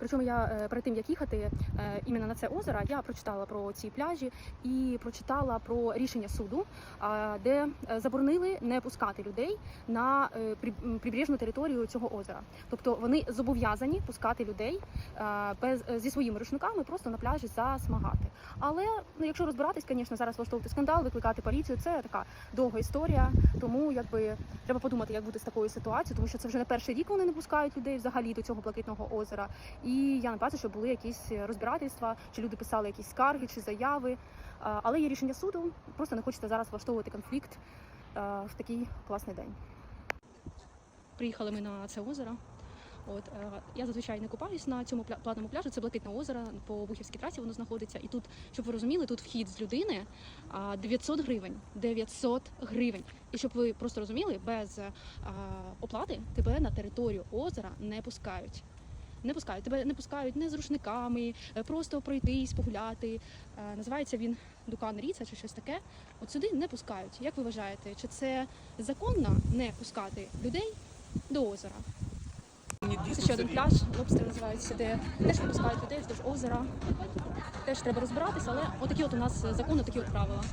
Причому я е, перед тим як їхати е, іменно на це озеро, я прочитала про ці пляжі і прочитала про рішення суду, де е, заборонили не пускати людей на прибережну територію цього озера. Тобто вони зобов'язані пускати людей без зі своїми рушниками просто на пляжі засмагати. Але ну, якщо розбиратись, звісно, зараз влаштовувати скандал, викликати поліцію, це така довга історія. Тому якби треба подумати, як бути з такою ситуацією, тому що це вже не перший рік вони не пускають людей взагалі до цього блакитного озера. І я не бачу, що були якісь розбирательства, чи люди писали якісь скарги чи заяви. Але є рішення суду. Просто не хочеться зараз влаштовувати конфлікт в такий класний день. Приїхали ми на це озеро. От е, я зазвичай не купаюсь на цьому платному пляжу. Це блакитне озеро по Бухівській трасі. Воно знаходиться. І тут, щоб ви розуміли, тут вхід з людини а, 900 гривень. 900 гривень. І щоб ви просто розуміли, без е, оплати тебе на територію озера не пускають. Не пускають тебе, не пускають не з рушниками, е, просто пройтись, погуляти. Е, Називається він Дукан Ріца чи щось таке. От сюди не пускають. Як ви вважаєте, чи це законно не пускати людей до озера? Це ще один пляж, лобстер називається, де теж не пускають людей вздовж озера. Теж треба розбиратися, але отакі от у нас закони, такі от правила.